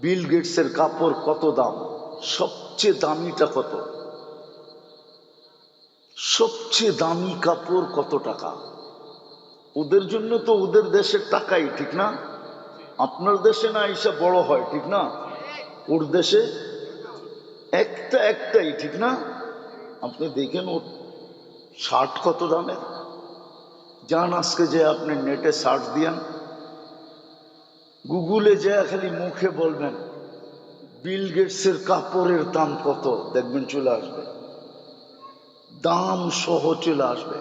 বিল গেটসের কাপড় কত দাম? সবচেয়ে দামিটা কত? সবচেয়ে দামি কাপড় কত টাকা? ওদের জন্য তো ওদের দেশের টাকাই, ঠিক না? আপনার দেশে না এসে বড় হয়, ঠিক না? ওর দেশে একটা একটাই, ঠিক না? আপনি দেখেন ওর শার্ট কত দামের? যান আজকে যে আপনি নেটে সার্চ দিয়ান গুগলে যা খালি মুখে বলবেন, বিল গেটসের কাপড়ের দাম কত? দেখবেন চলে আসবে। দাম সহ চলে আসবে।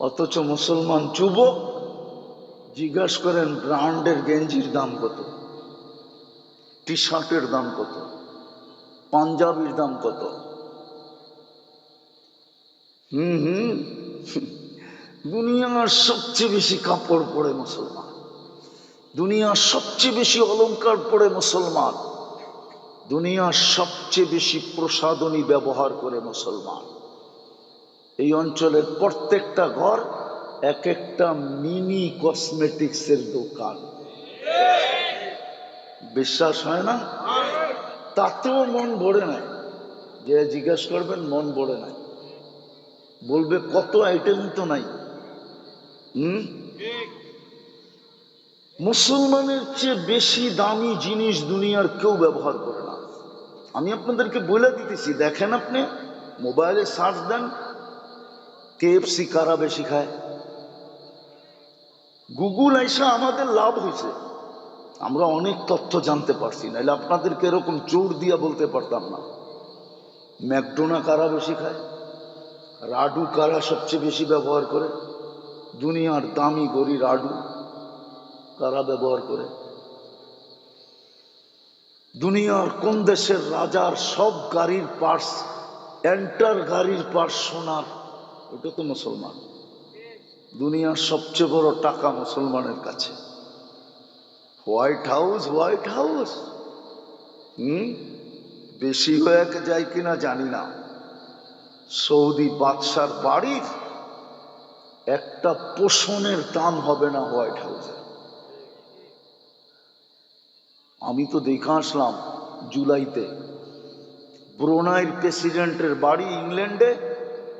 অথচ মুসলমান যুবক, জিজ্ঞাসা করেন, ব্র্যান্ডের গেঞ্জির দাম কত? টি শার্টের দাম কত? পাঞ্জাবির দাম কত? হুম হুম। দুনিয়ার সবচেয়ে বেশি কাপড় পরে মুসলমান। দুনিয়ার সবচেয়ে বেশি অলংকার পরে মুসলমান, দুনিয়ার সবচেয়ে বেশি প্রসাদনী ব্যবহার করে মুসলমান। এই অঞ্চলের প্রত্যেকটা ঘর এক একটা মিনি কসমেটিক্সের দোকান। বিশ্বাস হয় না? তাতেও মন ভরে নাই। যে জিজ্ঞেস করবেন, মন ভরে নাই। বলবে, কত আইটেম তো নাই। হুম? মুসলমানের চেয়ে বেশি দামি জিনিস দুনিয়ার কেউ ব্যবহার করে না। আমি আপনাদেরকে বলে দিতেছি, দেখেন আপনি, মোবাইলে সার্চ দেন কেএফসি কারা বেশি খায় গুগল আইসা আমাদের লাভ হয়েছে আমরা অনেক তথ্য জানতে পারছি নাহলে আপনাদেরকে এরকম জোর দিয়া বলতে পারতাম না। ম্যাকডোনা কারা বেশি খায় রাডু কারা সবচেয়ে বেশি ব্যবহার করে? দুনিয়ার দামি গড়ি রাডু। কারা ব্যবহার করে। দুনিয়ার কোন দেশের রাজার সব গাড়ির পার্স এন্টার গাড়ির পার্স সোনার, ওটা তো মুসলমান। দুনিয়ার সবচেয়ে বড় টাকা মুসলমানের কাছে। White house white house. হুম? বেশি হয়ে যায় কিনা জানি না। সৌদি বাদশার বাড়ির একটা পোষণের দাম হবে না হোয়াইট হাউসে আমি তো দেখে আসলাম জুলাইতে ব্রোনাইর প্রেসিডেন্টের বাড়ি ইংল্যান্ডে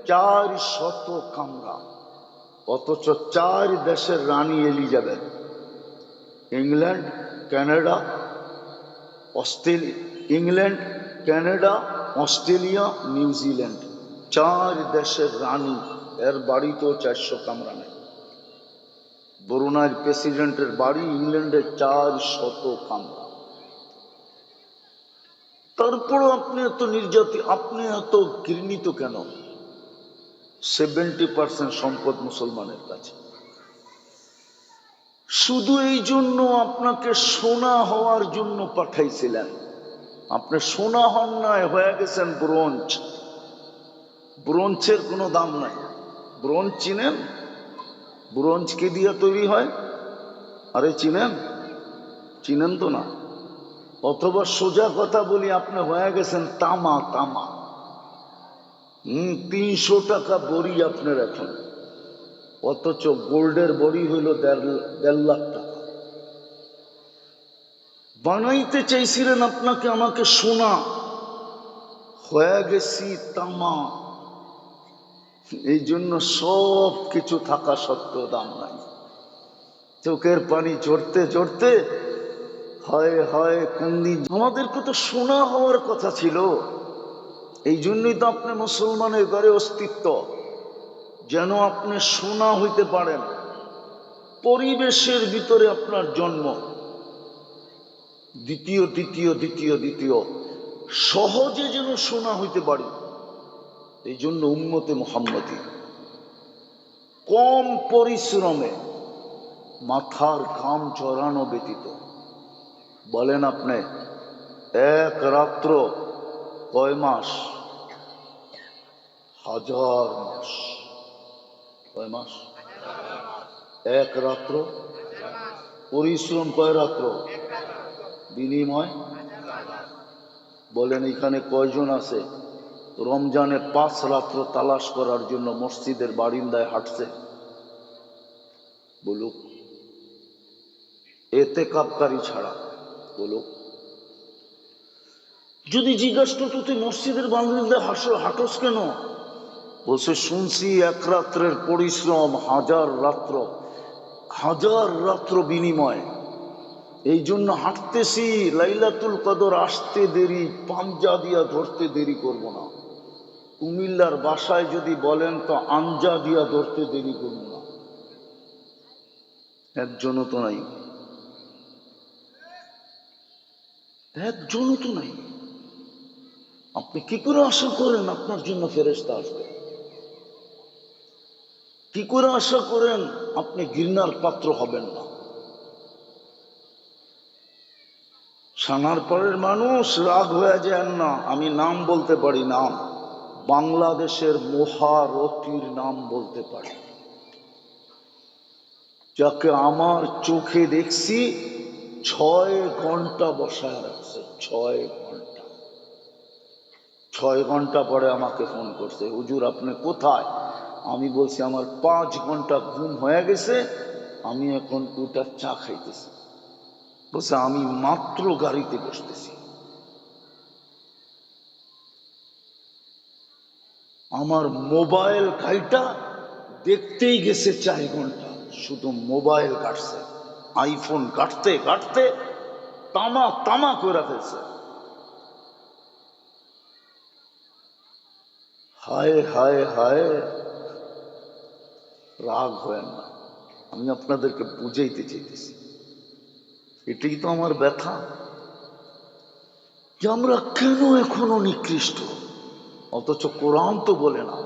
চার শত কামরা, অথচ চার দেশের রানী Elizabeth, England, Canada Australia England, Canada, Australia New Zealand চার দেশের রানী, এর বাড়িতেও চারশো কামরা নেই। বরুণার প্রেসিডেন্টের বাড়ি ইংল্যান্ডে চার শত কামরা। তারপরও আপনি এত নির্যাতি, আপনি এত ঘৃণিত কেন? সেভেন্টি পার্সেন্ট সম্পদ মুসলমানের কাছে। শুধু এই জন্য আপনাকে সোনা হওয়ার জন্য পাঠাইছিলেন। আপনি সোনা হন নাই, হয়ে গেছেন ব্রোঞ্জ। ব্রোঞ্জের কোনো দাম নাই। ব্রোঞ্জ চিনেন? ব্রোঞ্জ কে দিয়ে তৈরি হয়? আরে চিনেন? চিনেন তো না। অথবা সোজা কথা বলি, আপনি হয়ে গেছেন তামা তামা। হম তিনশো টাকা বড়ি আপনার এখন। অথচ গোল্ডের বড়ি হইল দেড় লাখ টাকা। বানাইতে চাইছিলেন আপনাকে, আমাকে সোনা। হয়ে গেছি তামা। এই জন্য সব কিছু থাকা সত্ত্বেও দাম নাই। চোখের পানি ঝরতে ঝরতে হয় হয় কোন দিন আমাদেরকে তো সোনা হওয়ার কথা ছিল। এই জন্যই তো আপনি মুসলমানের ঘরে অস্তিত্ব। যেন আপনি শোনা হইতে পারেন। পরিবেশের ভিতরে আপনার জন্ম। দ্বিতীয় দ্বিতীয় দ্বিতীয় দ্বিতীয় সহজে যেন শোনা হইতে পারি। এই জন্য উন্মতে মোহাম্মদী। কম পরিশ্রমে মাথার ঘাম চড়ানো ব্যতীত। বলেন আপনি, এক রাত্র কয় মাস? হাজার মাস। কয় মাস? এক রাত্র? পরিশ্রম কয় রাত্র? বিনিময়? বলেন, এখানে কয়জন আছে? রমজানে পাঁচ রাত্র তালাশ করার জন্য মসজিদের বারিন্দায় হাঁটছে। বলুক, এতে কাপকারী ছাড়া বলো। যদি জিজ্ঞাসা করতো, তুই মসজিদের বান্ধবীদের হাসো, হাঁটোস কেন? বলছে, শুনছি এক রাত্রের পরিশ্রম, হাজার রাত্র হাজার রাত্র বিনিময়। এই জন্য হাঁটতেছি, লাইলাতুল কদর আসতে দেরি, পাঞ্জা দিয়া ধরতে দেরি করব না। কুমিল্লার বাসায় যদি বলেন তো আঞ্জা দিয়া ধরতে দেরি করব না। একজনও তো নাই। একজনও তো নাই। আপনি কি করে আশা করেন আপনার জন্য ফেরেস্তা আসবে? কি করে আশা করেন আপনি ঘৃণার পাত্র হবেন না? সানার পরের মানুষ রাগ হয়ে যান না, আমি নাম বলতে পারি নাম বাংলাদেশের মহারথীর নাম বলতে পারি। যাকে আমার চোখে দেখছি ছয় ঘণ্টা বসায় রাখছে, ছয় ঘণ্টা। ছয় ঘণ্টা পরে আমাকে ফোন করছে, হুজুর, আপনি কোথায়? আমি বলছি, আমার পাঁচ ঘণ্টা ঘুম হয়ে গেছে, আমি এখন ওটা চা খাইতেছি। বলছে, আমি মাত্র গাড়িতে বসতেছি। আমার মোবাইল খাইটা দেখতেই গেছে চার ঘণ্টা, শুধু মোবাইল কাটছে। আইফোন কাটতে কাটতে তামা তামা করে ফেলছে। হায় হায় হায়। রাগ হয় না। আমি আপনাদেরকে বুঝাইতে চাইতেছি। এটাই তো আমার ব্যথা। যে আমরা কেন এখনও নিকৃষ্ট? অথচ কোরআন তো বলে না।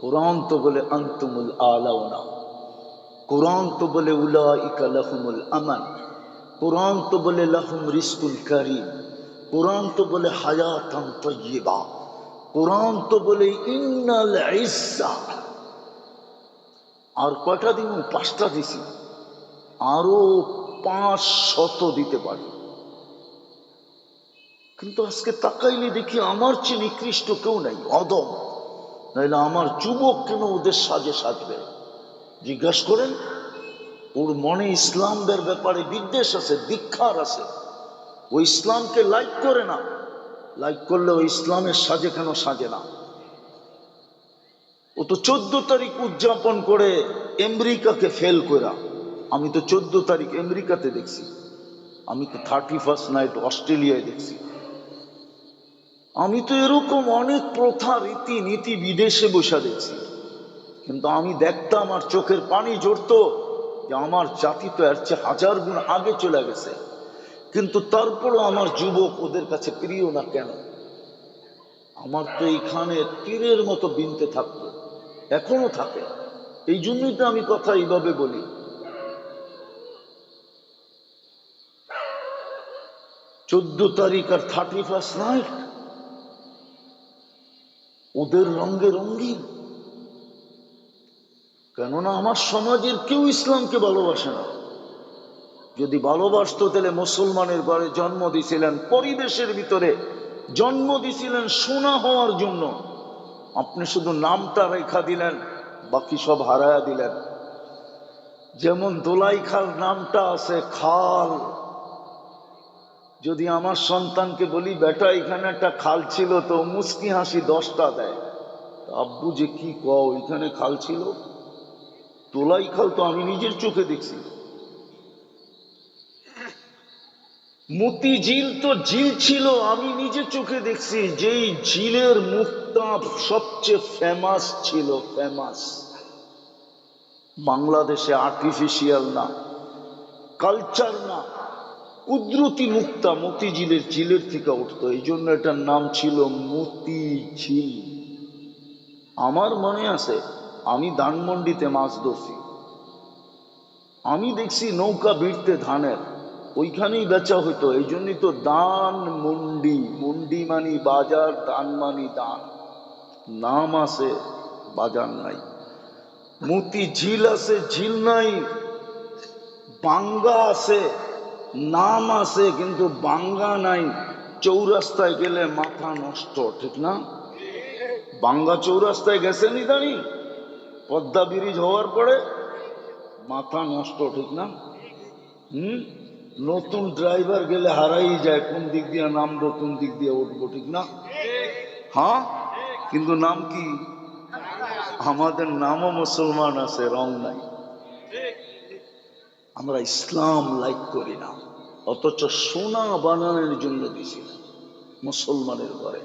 কোরআন তো বলে আন্তমুল আলাও না কোরআন তো বলে উলাইকা লাহুমুল আমান, কোরআন তো বলে লাহুম রিস্কুল কারিম, কোরআন তো বলে হায়াতান তৈবা কোরআন তো বলে ইন্নাল ইজ্জা। আর কয়টা দিন পাঁচটা দিছি, আরও পাঁচ শত দিতে পারি। কিন্তু আজকে তাকাইলে দেখি আমার চেয়ে নিকৃষ্ট কেউ নাই, অদম। নাইলে আমার যুবক কেন ওদের সাজে সাজবে? জিজ্ঞাসা করেন, ওর মনে ইসলামদের ব্যাপারে বিদ্বেষ আছে দীক্ষার আছে। ও ইসলামকে লাইক করে না। লাইক করলে ও ইসলামের সাজে কেন সাজে না? ও তো চোদ্দ তারিখ উদযাপন করে আমেরিকাকে ফেল করা আমি তো চোদ্দ তারিখ আমেরিকাতে দেখছি। আমি তো থার্টি ফার্স্ট নাইট অস্ট্রেলিয়ায় দেখছি। আমি তো এরকম অনেক প্রথা রীতি নীতি বিদেশে বসে দেখছি। কিন্তু আমি দেখতাম আর চোখের পানি জড়তো যে আমার জাতি তো এর চেয়ে হাজার গুণ আগে চলে গেছে। কিন্তু তারপরও আমার যুবক ওদের কাছে প্রিয় না কেন? আমার তো এইখানে তীরের মতো বিনতে থাকতো, এখনও থাকে। এই জন্যই তো আমি কথা এইভাবে বলি। চোদ্দ তারিখ আর থার্টি ফার্স্ট নাইট ওদের রঙ্গে রঙ্গিন কেননা আমার সমাজের কেউ ইসলামকে ভালোবাসে না। যদি ভালোবাসতো, তাহলে মুসলমানের ঘরে জন্ম দিছিলেন পরিবেশের ভিতরে জন্ম দিছিলেন সোনা হওয়ার জন্য। আপনি শুধু নামটা রেখা দিলেন, বাকি সব হারায়া দিলেন। যেমন দোলাই খাল নামটা আছে খাল। যদি আমার সন্তানকে বলি, বেটা, এখানে একটা খাল ছিল তো মুস্কি হাসি দশটা দেয়। আব্বু যে কি কও এখানে খাল ছিল? তোলাই খাল তো আমি নিজের চোখে দেখছি। মতি ঝিল তো ঝিল ছিল, আমি নিজে চোখে দেখছি, যেই ঝিলের মুক্তা সবচেয়ে ফেমাস ছিল ফেমাস বাংলাদেশে আর্টিফিশিয়াল না কালচার না, কুদরতি মুক্তা মতি ঝিলের থেকে উঠতো এই জন্য এটার নাম ছিল মতি ঝিল আমার মনে আছে আমি ধানমন্ডিতে মাছ ধরছি। আমি দেখছি নৌকা ভিড়তে ধানের। ওইখানেই বেচা হইতো। এই জন্যই তো দান মন্ডি মন্ডি মানি বাজার দান মানি দান। নাম আছে, বাজার নাই। মতি ঝিল আছে, ঝিল নাই। বাঙ্গা আছে, নাম আছে, কিন্তু বাঙ্গা নাই। চৌরাস্তায় গেলে মাথা নষ্ট, ঠিক না? বাঙ্গা চৌরাস্তায় গেছেন ইদানি? পদ্মা ব্রিজ হওয়ার পরে মাথা নষ্ট, ঠিক না? হুম? নতুন ড্রাইভার গেলে হারাই যায়, কোন দিক দিয়ে নামবো, কোন দিক দিয়ে উঠবো, ঠিক না? হ্যাঁ? কিন্তু নাম কি? আমাদের নামও মুসলমান আছে, রং নাই। আমরা ইসলাম লাইক করি না, অথচ সোনা বানানোর জন্য দিছি না, মুসলমানের ঘরে।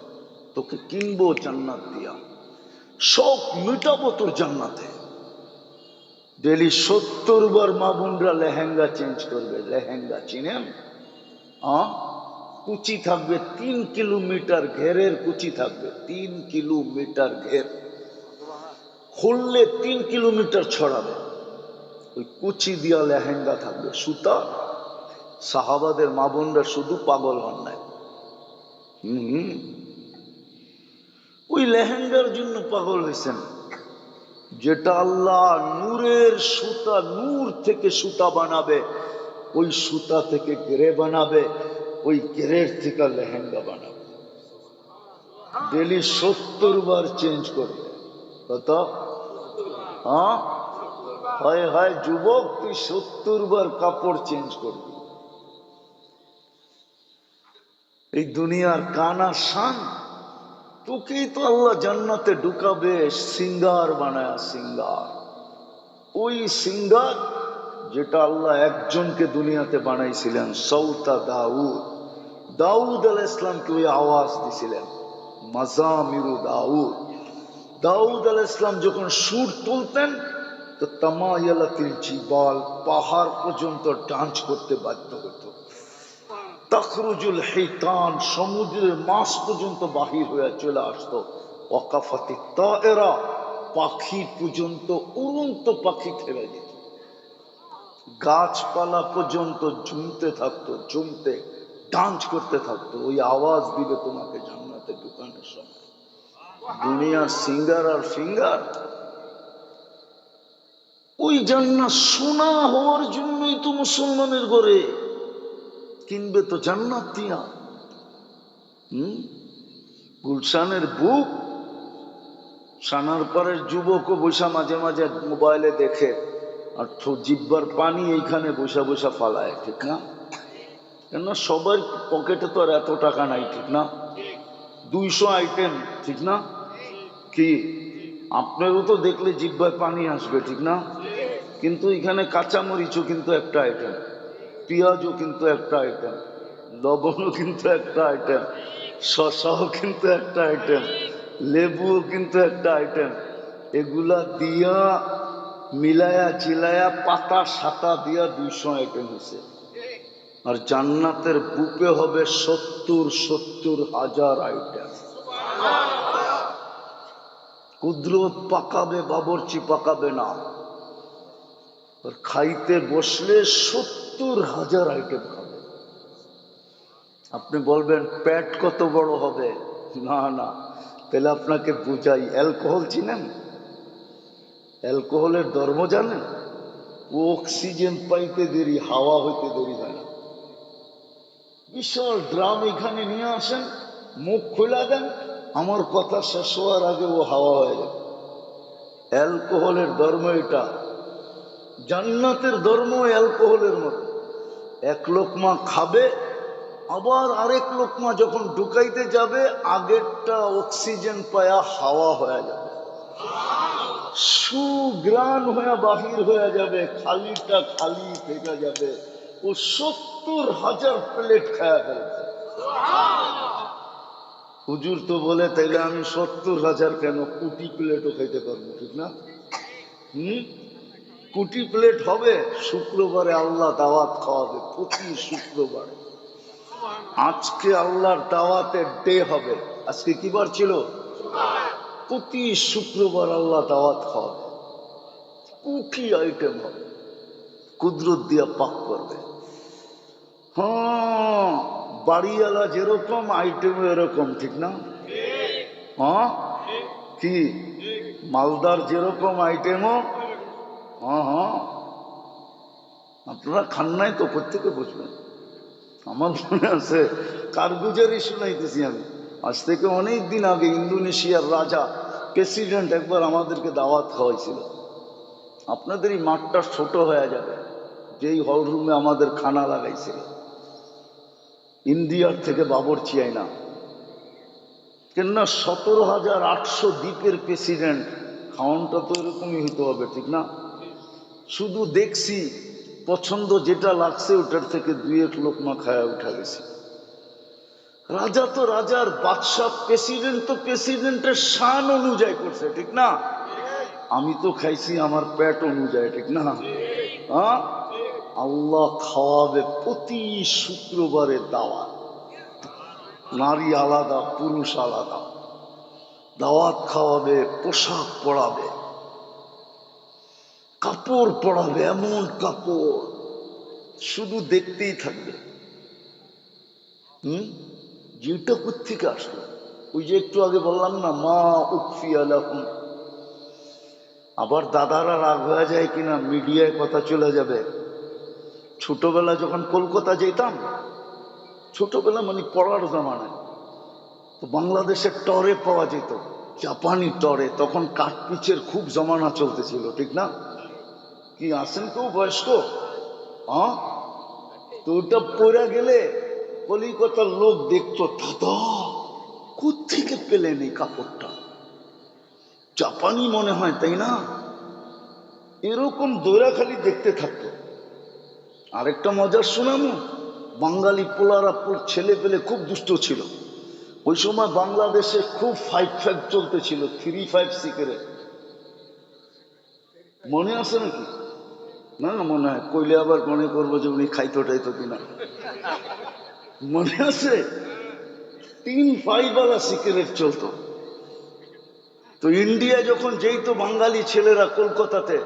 তোকে কিনবো জান্নাত দিয়া। সব মিটাবো তোর জান্নাতে। ডেলি সত্তর বার মা বোনরা লেহেঙ্গা চেঞ্জ করবে। লেহেঙ্গা চিনেন? কুচি থাকবে তিন কিলোমিটার ঘেরের কুচি থাকবে। তিন কিলোমিটার ঘের। খুললে তিন কিলোমিটার ছড়াবে। ওই কুচি দিয়া লেহেঙ্গা থাকবে। সুতা? সাহাবাদের মা বোনরা শুধু পাগল হন নাই। হম। ওই লেহেঙ্গার জন্য পাগল হয়েছেন। যেটা আল্লাহ নূরের সুতা, নূর থেকে সুতা বানাবে, ওই সুতা থেকে গেরে বানাবে, ওই গেরের থেকে লেহেঙ্গা বানাবে। ডেলি সত্তর বার চেঞ্জ করবে। কত? হ্যাঁ? হয় হয়, যুবক, তুই সত্তর বার কাপড় চেঞ্জ করবি। এই দুনিয়ার কানা শান তোকেই তো আল্লাহ জান্নাতে ঢুকাবে, সিঙ্গার বানায় সিঙ্গার। ওই সিঙ্গার যেটা আল্লাহ একজনকে দুনিয়াতে বানাইছিলেন, সৌতা দাউদ। দাউদ আল ইসলামকে ওই আওয়াজ দিছিলেন, মাজামিরু দাউদ। দাউদ আল ইসলাম যখন সুর তুলতেন, তো তামায়ালাতিল জিবাল পাহাড় পর্যন্ত ডান্স করতে বাধ্য হতো। তখরুজুল হেতান, সমুদ্রের মাছ পর্যন্ত বাহির হয়ে চলে আসতো। অকাফাতি এরা পাখি পর্যন্ত, উড়ন্ত পাখি থেমে যেত। গাছপালা পর্যন্ত ঝুমতে থাকতো, ঝুমতে ডান্স করতে থাকতো। ওই আওয়াজ দিবে তোমাকে জান্নাতে দোকানের সময়। দুনিয়ার সিঙ্গার আর ফিঙ্গার, ওই জান্নাত সোনা হওয়ার জন্যই তো মুসলমানের ঘরে। কিনবে তো জান্নাত দিয়া। হম? গুলশানের বুক। সানার পরের যুবকও বৈশা মাঝে মাঝে মোবাইলে দেখে। আর জিব্বার পানি এইখানে বসা বসা ফালায়, ঠিক না? কেন সবার পকেটে তো আর এত টাকা নাই, ঠিক না? দুইশো আইটেম, ঠিক না? কি? আপনারও তো দেখলে জিব্বায় পানি আসবে, ঠিক না? কিন্তু এখানে কাঁচামরিচও কিন্তু একটা আইটেম। পেঁয়াজও কিন্তু একটা আইটেম লবণও কিন্তু একটা আইটেম শশাও কিন্তু একটা আইটেম লেবুও কিন্তু একটা আইটেম এগুলা দিয়া মিলায়া চিলায়া পাতা সাতা দিয়া দুইশো আইটেম হয়েছে আর জান্নাতের বুকে হবে সত্তর সত্তর হাজার আইটেম কুদরত পাকাবে, বাবরচি পাকাবে না। আর খাইতে বসলে সত্তর হাজার আইটেম খাবে। আপনি বলবেন, পেট কত বড় হবে? না না। তাহলে আপনাকে বুঝাই, অ্যালকোহল চিনেন? অ্যালকোহলের ধর্ম জানেন? ও অক্সিজেন পাইতে দেরি, হাওয়া হইতে দেরি হয় না। বিশাল ড্রাম এখানে নিয়ে আসেন, মুখ খোলা দেন, আমার কথা শেষ হওয়ার আগে ও হাওয়া হয়ে যাবে। অ্যালকোহলের ধর্ম এটা। জান্নাতের ধর্ম অ্যালকোহলের মতো। এক লোকমা খাবে, আবার আরেক লোকমা যখন ঢুকাইতে যাবে, আগেরটা অক্সিজেন পায়া হাওয়া হয়ে যাবে। সুগ্রাণ হয়ে বাহির হয়ে যাবে, খালিটা খালি থেকে যাবে ও সত্তর হাজার প্লেট খায়া ফেলবে। হুজুর তো বলে, তাইলে আমি সত্তর হাজার কেন? কোটি প্লেটও খাইতে পারব, ঠিক না? হুম? কোটি প্লেট হবে শুক্রবারে আল্লাহ দাওয়াত খাওয়াবে প্রতি শুক্রবারে। আজকে আল্লাহর দাওয়াতের ডে হবে আজকে কি বার ছিল? প্রতি শুক্রবার আল্লাহ দাওয়াত খাওয়াবে। কোটি আইটেম হবে কুদরত দিয়া পাক করবে। হ্যাঁ বাড়িওয়ালা যেরকম আইটেম এরকম ঠিক না? হ্যাঁ? কি? মালদার যেরকম আইটেমও হ্যাঁ হ্যাঁ। আপনারা খান নাই তো, প্রত্যেকে বুঝবেন আমার মনে আছে, কারগুজারি শুনাইতেছি আমি। আজ থেকে অনেক দিন আগে ইন্দোনেশিয়ার রাজা প্রেসিডেন্ট একবার আমাদেরকে দাওয়াত খাওয়াইছিল। আপনাদের এই মাঠটা ছোট হয়ে যাবে, যেই হল রুমে আমাদের খানা লাগাইছিল ইন্ডিয়ার থেকে বাবরচি আইনা কেননা সতেরো হাজার আটশো দ্বীপের প্রেসিডেন্ট খাওয়ানটা তো এরকমই হতে হবে, ঠিক না? শুধু দেখছি, পছন্দ যেটা লাগছে ওটার থেকে দুই এক লোক লোকমা খায়া উঠা গেছে। রাজা তো রাজার বাদশাহ প্রেসিডেন্ট তো প্রেসিডেন্টের শান অনুযায়ী করছে, ঠিক না? আমি তো খাইছি আমার পেট অনুযায়ী, ঠিক না? হ্যাঁ? আল্লাহ খাওয়াবে প্রতি শুক্রবারে দাওয়াত। নারী আলাদা, পুরুষ আলাদা। দাওয়াত খাওয়াবে, পোশাক পরাবে। কাপড় পরাবে, এমন কাপড়। শুধু দেখতেই থাকবে। হম? যেটা কোথেকে আসলো? ওই যে একটু আগে বললাম না, মা উৎফি আলাহুম। আবার দাদারা রাগ হয়ে যায় কিনা, মিডিয়ায় কথা চলে যাবে। ছোটবেলা যখন কলকাতা যেতাম, ছোটবেলা মানে পড়ার জমানায়, তো বাংলাদেশের টরে পাওয়া যেত, জাপানি টরে, তখন কাঠপিচের খুব জমানা চলতেছিল, ঠিক না? কি আসেন কেউ বয়স্ক হ্যাঁ তো ওটা পড়ে গেলে কলিকাতার লোক দেখতো দাদা কোথেকে পেলেন এই কাপড়টা জাপানি মনে হয় তাই না এরকম দৈরা খালি দেখতে থাকতো আরেকটা মজার শোনামো বাঙালি পোলারা পোল- ছেলে পেলে খুব দুষ্ট ছিল ওই সময় বাংলাদেশে খুব ফাইভ ফাইভ চলতেছিল থ্রি ফাইভ সিগারেট মনে আছে নাকি না, মনে হয়, কইলে আবার মনে করব যে উনি খাইতো টাইতো কিনা। মনে আছে? তিন ফাইভওয়ালা সিগারেট চলতো। তো ইন্ডিয়া যখন যেই বাঙালি ছেলেরা কলকাতাতে,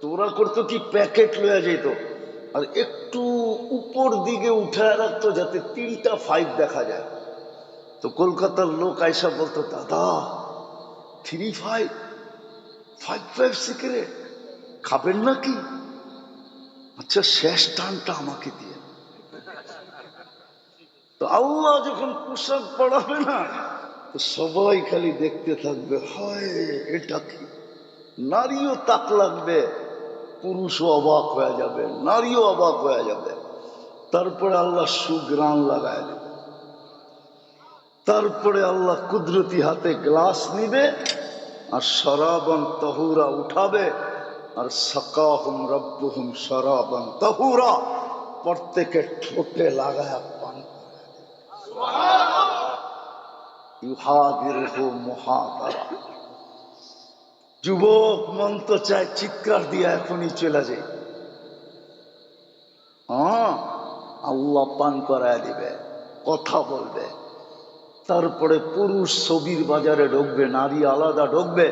তো ওরা করতো কি, প্যাকেট লয়ে যেত আর একটু উপর দিকে উঠায় রাখতো যাতে তিনটা ফাইভ দেখা যায়। তো কলকাতার লোক আয়সা বলতো, দাদা three five five five cigarette? খাবেন নাকি? আচ্ছা শেষ টানটা আমাকে দিয়ে। তো আল্লাহ যখন পোশাক পড়াবে না, তো সবাই খালি দেখতে থাকবে, হয়, এটা কি? নারীও তাক লাগবে, পুরুষও অবাক হয়ে যাবে, নারীও অবাক হয়ে যাবে। তারপরে আল্লাহ সুগ্রাণ লাগায় দেবে। তারপরে আল্লাহ কুদরতি হাতে গ্লাস নিবে আর শরাবন তহুরা উঠাবে। আর সকাহুম রব্বুহুম শরাবন তহুরা। প্রত্যেকের ঠোঁটে লাগায় পান যুবক মন তো চায় চিৎকার দিয়ে এখনই চলে যায় হ্যাঁ আল্লাহ পান করায় দিবে, কথা বলবে। তারপরে পুরুষ ছবির বাজারে ঢুকবে, নারী আলাদা ঢুকবে।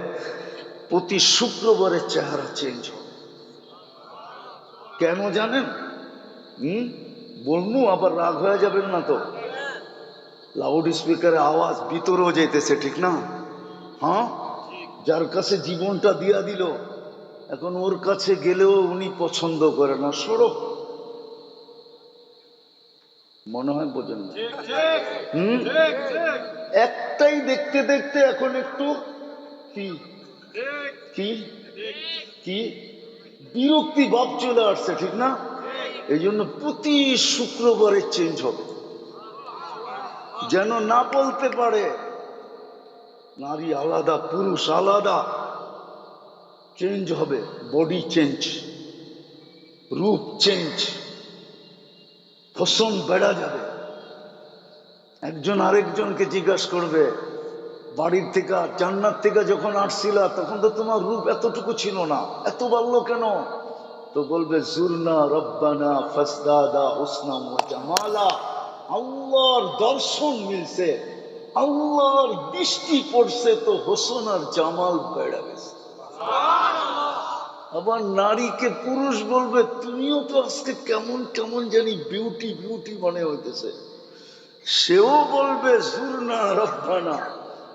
প্রতি শুক্রবারের চেহারা চেঞ্জ হবে। কেন জানেন? হুম? বলব আবার রাগ হয়ে যাবেন না তো। লাউড স্পিকারে আওয়াজ ভিতরেও যেতেছে ঠিক না? হ্যাঁ? যার কাছে জীবনটা দিয়া দিল এখন ওর কাছে গেলেও উনি পছন্দ করে না। সড়ক মনে হয় বোঝেন হুম? একটাই দেখতে দেখতে এখন একটু কি? কি? কি? বিরক্তি ভাব চলে আসছে, ঠিক না? এই জন্য প্রতি শুক্রবারে চেঞ্জ হবে। যেন না বলতে পারে, নারী আলাদা, পুরুষ আলাদা চেঞ্জ হবে বডি চেঞ্জ রূপ চেঞ্জ ফসন বেড়া যাবে। একজন আরেকজনকে জিজ্ঞাসা করবে বাড়ির থেকে জান্নার থেকে যখন আসছিলা তখন তো তোমার রূপ এতটুকু ছিল না। এত বাড়লো কেন? তো বলবে জুরনা রব্বানা ফসদাদা উসনাম ও জামালা। আল্লাহর দর্শন মিলছে আল্লাহর দৃষ্টি পড়ছে তো হোসন আর জামাল বেড়া গেছে। আবার নারীকে পুরুষ বলবে তুমিও তো আজকে কেমন কেমন জানি বিউটি বিউটি মনে হইতেছে। সেও বলবে জুরনা রব্বানা।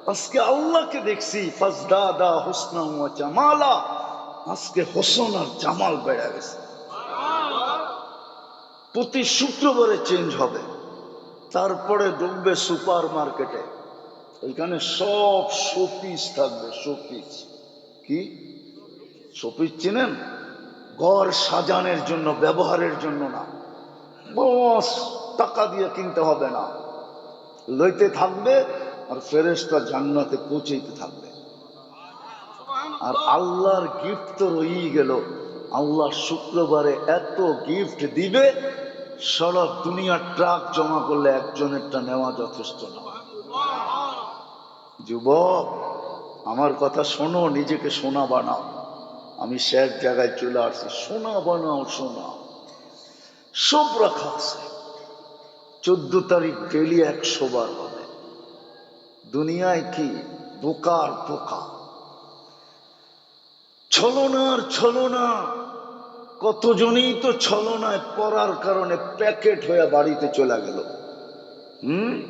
আজকে আল্লাহকে দেখছি ফাজদাদা হোসনা জামালা। আজকে হোসন আর জামাল বেড়ে গেছে। প্রতি শুক্রবারে চেঞ্জ হবে। তারপরে ঢুকবে সুপার মার্কেটে ওইখানে সব শোপিস থাকবে, শোপিস। কি? শোপিস চিনেন? ঘর সাজানোর জন্য, ব্যবহারের জন্য না। বস, টাকা দিয়ে কিনতে হবে না। লইতে থাকবে আর ফেরেশতা জান্নাতে পৌঁছাইতে থাকবে। আর আল্লাহর গিফট তো রয়েই গেল। আল্লাহ শুক্রবারে এত গিফট দিবে সারা দুনিয়ার ট্রাক জমা করলে একজনেরটা নেওয়া যথেষ্ট না। যুবক, আমার কথা শোনো, নিজেকে সোনা বানাও। আমি শেষ জায়গায় চলে আসছি। সোনা বানাও, সোনা। সব রাখা আছে। চোদ্দ তারিখ ডেলি একশো বার হবে দুনিয়ায় কি? বোকার বোকা ছলনার ছলনা। কতজনই তো ছলনায় পড়ার কারণে প্যাকেট হয়ে বাড়িতে চলে গেল। হুম?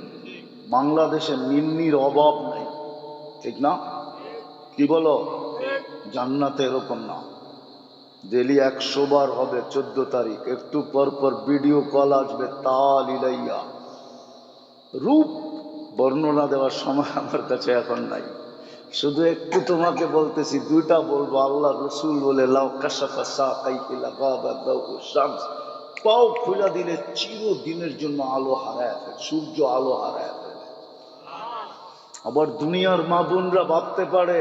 বাংলাদেশে নিন্নির অভাব নেই। ঠিক না? কি বলো? জান্নাতে এরকম না। ডেলি একশো বার হবে চোদ্দ তারিখ। একটু পর পর ভিডিও কল আসবে, তাল ইলাইয়া। রূপ বর্ণনা দেওয়ার সময় আমার কাছে এখন নাই। শুধু একটু তোমাকে বলতেছি, দুইটা বলব আল্লাহ রসুল বলে, লাউ শামস। পাও খুলা দিলে চিরদিনের জন্য আলো হারায় ফেলে, সূর্য আলো হারায় ফেলে। আবার দুনিয়ার মা বোনরা ভাবতে পারে,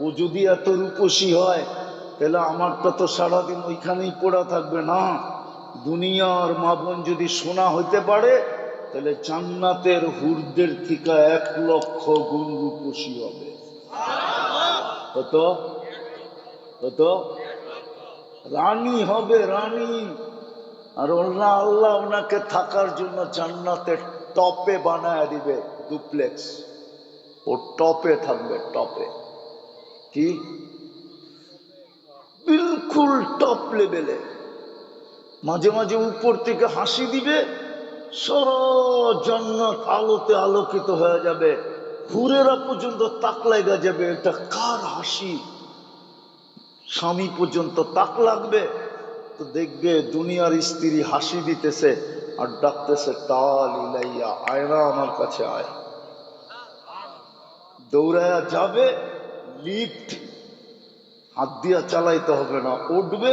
ও যদি এত রূপসী হয়, তাহলে আমারটা তো সারাদিন ওইখানেই পড়া থাকবে। না, দুনিয়ার মা বোন যদি সোনা হইতে পারে তাহলে জান্নাতের হুরদের থেকে এক লক্ষ গুণ রূপসী হবে। কত? কত? রানী হবে রানী। আর আল্লাহ আল্লাহ ওনাকে থাকার জন্য জান্নাতের টপে বানায় দিবে, ডুপ্লেক্স। ও টপে থাকবে, টপে। কি? বিলকুল টপ লেভেলে। মাঝে মাঝে উপর থেকে হাসি দিবে সারা জান্নাত আলোতে আলোকিত হয়ে যাবে। হুরেরা পর্যন্ত তাক লাগা যাবে, এটা কার হাসি? স্বামী পর্যন্ত তাক লাগবে। তো দেখবে দুনিয়ার স্ত্রী হাসি দিতেছে আর ডাকতেছে, তাল ইলাইয়া আয়না আমার কাছে আয়। দৌড়ায়া যাবে, লিফট হাত দিয়া চালাইতে হবে না, উঠবে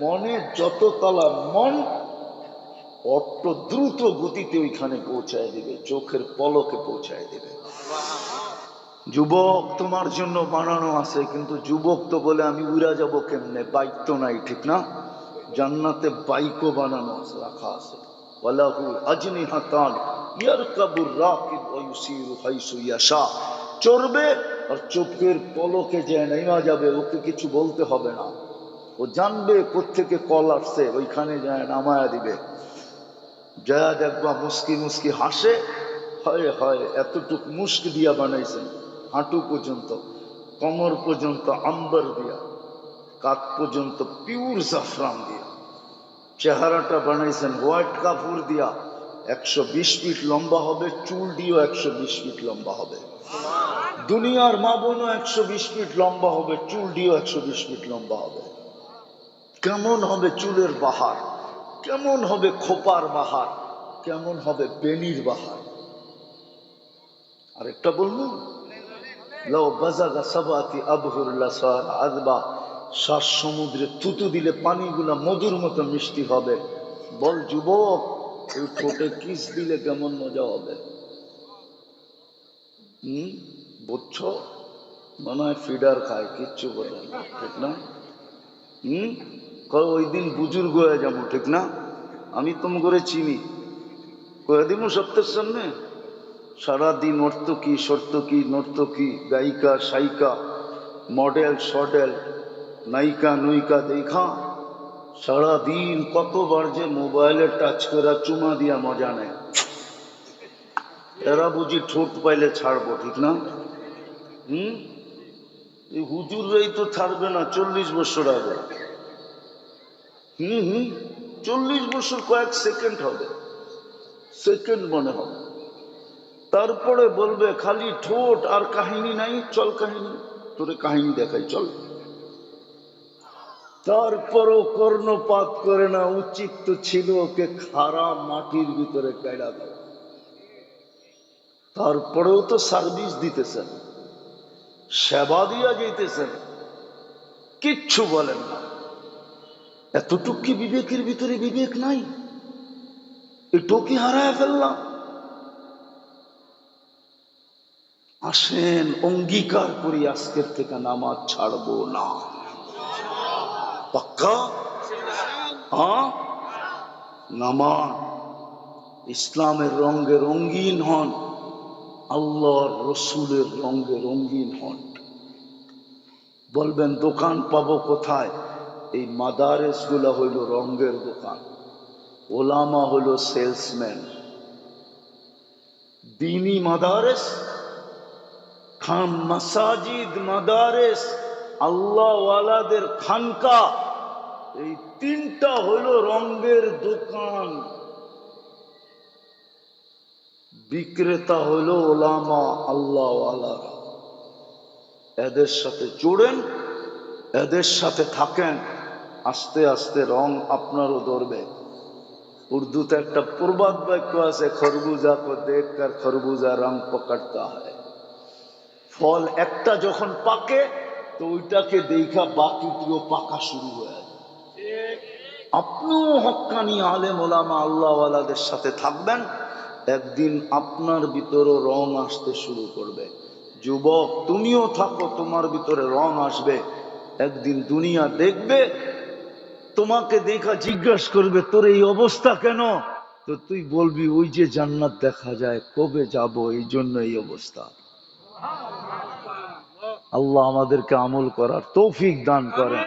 মনে যত তলা মন অত দ্রুত গতিতে ওইখানে পৌঁছায় দিবে, চোখের পলকে পৌঁছায় দিবে। যুবক তোমার জন্য বানানো আছে, কিন্তু যুবক তো বলে আমি উড়া যাব কেমনে? বাইক তো নাই, ঠিক না? জান্নাতে বাইকও বানানো আছে, রাখা আছে। ওয়ালাহু আজনি রাকিব হাইসু ইয়াশা। চড়বে আর চোখের পলকে যে নেমা যাবে, ওকে কিছু বলতে হবে না। ও জানবে কোত্থেকে কল আসছে, ওইখানে যায় নামায়া দিবে। যা দেখবা মুস্কি মুস্কি হাসে, হয় হয়, এতটুক মুস্ক দিয়া বানাইছেন। হাঁটু পর্যন্ত, কমর পর্যন্ত আম্বার দিয়া কাত পর্যন্ত পিওর জাফরান দিয়া। চেহারাটা বানাইছেন হোয়াইট কাপড় দিয়া, একশো বিশ ফিট লম্বা হবে, চুল দিয়েও একশো বিশ ফিট লম্বা হবে। দুনিয়ার মা বোনও একশো বিশ ফিট লম্বা হবে, চুল দিয়েও একশো বিশ ফিট লম্বা হবে। কেমন হবে চুলের বাহার? কেমন হবে খোপার বাহার? কেমন হবে বেনির বাহার? আরেকটা বলব আদবা। শ্বাস সমুদ্রে থুতু দিলে পানিগুলা মধুর মতো মিষ্টি হবে। বল, যুবক, এই ঠোঁটে কিস দিলে কেমন মজা হবে? হুম? বুঝছ? মনে হয় ফিডার খায়, কিচ্ছু না, ঠিক না? হুম? কয়, ওই দিন বুজুর্গ হয়ে যাব, ঠিক না? আমি তুম করে চিনি। কয়ে দিব সত্যের সামনে, সারাদিন নর্তকী সর্তকী নর্তকী গায়িকা, সাইকা, মডেল সডেল নায়িকা নৈকা দেখা, সারাদিন কতবার যে মোবাইলে টাচ করা চুমা দিয়া মজা নেয়। এরা বুঝি ঠোঁট পাইলে ছাড়বো, ঠিক না? হুম? এই হুজুররাই তো ছাড়বে না, চল্লিশ বছর আগে। হুম চল্লিশ বছর কয়েক সেকেন্ড হবে। সেকেন্ড মনে হবে। তারপরে বলবে, খালি ঠোঁট আর কাহিনী নাই, চল কাহিনী। তোরে কাহিনী দেখাই, চল। তারপরও কর্ণপাত করে না, উচিত তো ছিল ওকে খারাপ মাটির ভিতরে কেড়া দেওয়া। তারপরেও তো সার্ভিস দিতেছেন। সেবা দিয়া যেতেছেন কিচ্ছু বলেন না। এতটুক কি বিবেকের ভিতরে বিবেক নাই? একটু কি হারায় ফেললাম। আসেন, অঙ্গীকার করি আজকের থেকে নামাজ ছাড়বো না। পাক্কা? হ্যাঁ? নামাজ। ইসলামের রঙে রঙিন হন। আল্লাহর রসুলের রঙে রঙিন হন। বলবেন, দোকান পাবো কোথায়? এই মাদারেসগুলা হইল রঙের দোকান। ওলামা হলো সেলসম্যান। দিনী মাদারেস, খান মাসাজিদ মাদারেস, আল্লাহওয়ালাদের খানকা, এই তিনটা হলো রঙের দোকান। বিক্রেতা হলো ওলামা আল্লাহওয়ালারা। এদের সাথে জোড়েন, এদের সাথে থাকেন। আস্তে আস্তে রং আপনারও ধরবে। উর্দুতে একটা প্রবাদ বাক্য আছে খরবুজা কো দেখ কর খরবুজা রং পকড়তা হয়। ফল একটা যখন পাকে, তো ওইটাকে দেখা বাকিটিও পাকা শুরু হয়ে আপনিও হক্কানি আলেম ওলামা আল্লাহওয়ালাদের সাথে থাকবেন, একদিন আপনার ভিতরও রং আসতে শুরু করবে। যুবক, তুমিও থাকো, তোমার ভিতরে রং আসবে। একদিন দুনিয়া দেখবে তোমাকে দেখা জিজ্ঞাসা করবে, তোর এই অবস্থা কেন? তো তুই বলবি, ওই যে জান্নাত দেখা যায়, কবে যাব? এই জন্য এই অবস্থা। আল্লাহ আমাদেরকে আমল করার তৌফিক দান করেন।